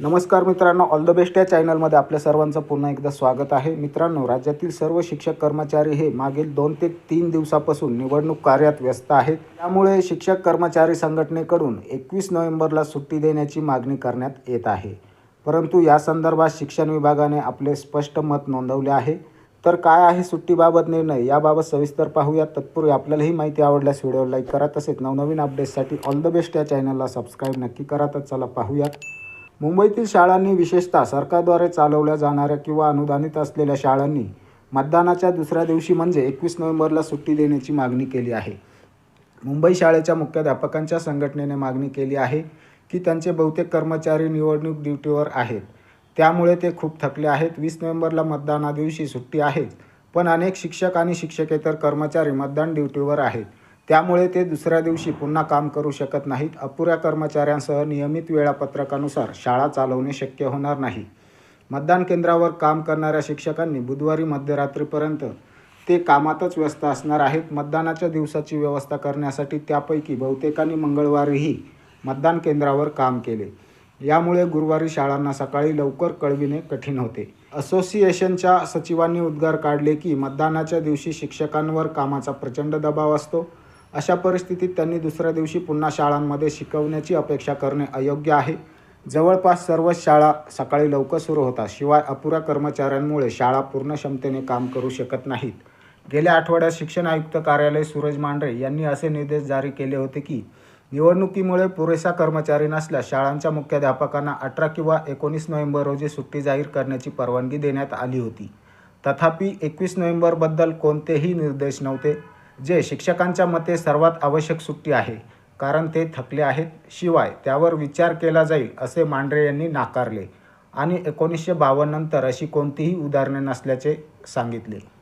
नमस्कार मित्रांनो all the best या चॅनलमध्ये आपल्या सर्वांचं पुन्हा एकदा स्वागत आहे. मित्रांनो राज्यातील सर्व शिक्षक कर्मचारी हे मागील दोन ते तीन दिवसापासून निवडणूक कार्यात व्यस्त आहेत. त्यामुळे शिक्षक कर्मचारी संघटनेकडून एकवीस नोव्हेंबरला सुट्टी देण्याची मागणी करण्यात येत आहे. परंतु या संदर्भात शिक्षण विभागाने आपले स्पष्ट मत नोंदवले आहे. तर काय आहे सुट्टीबाबत निर्णय? याबाबत सविस्तर पाहूया तत्पूर्वी आपल्याला ही माहिती आवडल्यास व्हिडिओ लाईक करा तसेच नवनवीन अपडेट्ससाठी ऑल द बेस्ट या चॅनलला सबस्क्राईब नक्की करा. तर चला पाहूयात. मुंबईतील शाळांनी विशेषतः सरकारद्वारे चालवल्या जाणाऱ्या किंवा अनुदानित असलेल्या शाळांनी मतदानाच्या दुसऱ्या दिवशी म्हणजे एकवीस नोव्हेंबरला सुट्टी देण्याची मागणी केली आहे. मुंबई शाळेच्या मुख्याध्यापकांच्या संघटनेने मागणी केली आहे की त्यांचे बहुतेक कर्मचारी निवडणूक ड्युटीवर आहेत. त्यामुळे ते खूप थकले आहेत. वीस नोव्हेंबरला मतदाना दिवशी सुट्टी आहेच पण अनेक शिक्षक आणि शिक्षकेतर कर्मचारी मतदान ड्युटीवर आहेत. त्यामुळे ते दुसऱ्या दिवशी पुन्हा काम करू शकत नाहीत. अपुऱ्या कर्मचाऱ्यांसह नियमित वेळापत्रकानुसार शाळा चालवणे शक्य होणार नाही. मतदान केंद्रावर काम करणाऱ्या शिक्षकांनी बुधवारी मध्यरात्रीपर्यंत ते कामातच व्यस्त असणार आहेत. मतदानाच्या दिवसाची व्यवस्था करण्यासाठी त्यापैकी बहुतेकांनी मंगळवारीही मतदान केंद्रावर काम केले. यामुळे गुरुवारी शाळांना सकाळी लवकर कळविणे कठीण होते. असोसिएशनच्या सचिवांनी उद्गार काढले की मतदानाच्या दिवशी शिक्षकांवर कामाचा प्रचंड दबाव असतो. अशा परिस्थितीत त्यांनी दुसऱ्या दिवशी पुन्हा शाळांमध्ये शिकवण्याची अपेक्षा करणे अयोग्य आहे. जवळपास सर्वच शाळा सकाळी लवकर सुरू होतात शिवाय अपुऱ्या कर्मचाऱ्यांमुळे शाळा पूर्ण क्षमतेने काम करू शकत नाहीत. गेल्या आठवड्यात शिक्षण आयुक्त कार्यालय सूरज मांढरे यांनी असे निर्देश जारी केले होते की निवडणुकीमुळे पुरेसा कर्मचारी नसल्यास शाळांच्या मुख्याध्यापकांना अठरा किंवा एकोणीस नोव्हेंबर रोजी सुट्टी जाहीर करण्याची परवानगी देण्यात आली होती. तथापि एकवीस नोव्हेंबरबद्दल कोणतेही निर्देश नव्हते. जे शिक्षकांच्या मते सर्वात आवश्यक सुट्टी आहे कारण ते थकले आहेत शिवाय त्यावर विचार केला जाईल असे मांढरे यांनी नाकारले आणि एकोणीसशे बावन्नंतर अशी कोणतीही उदाहरणे नसल्याचे सांगितले.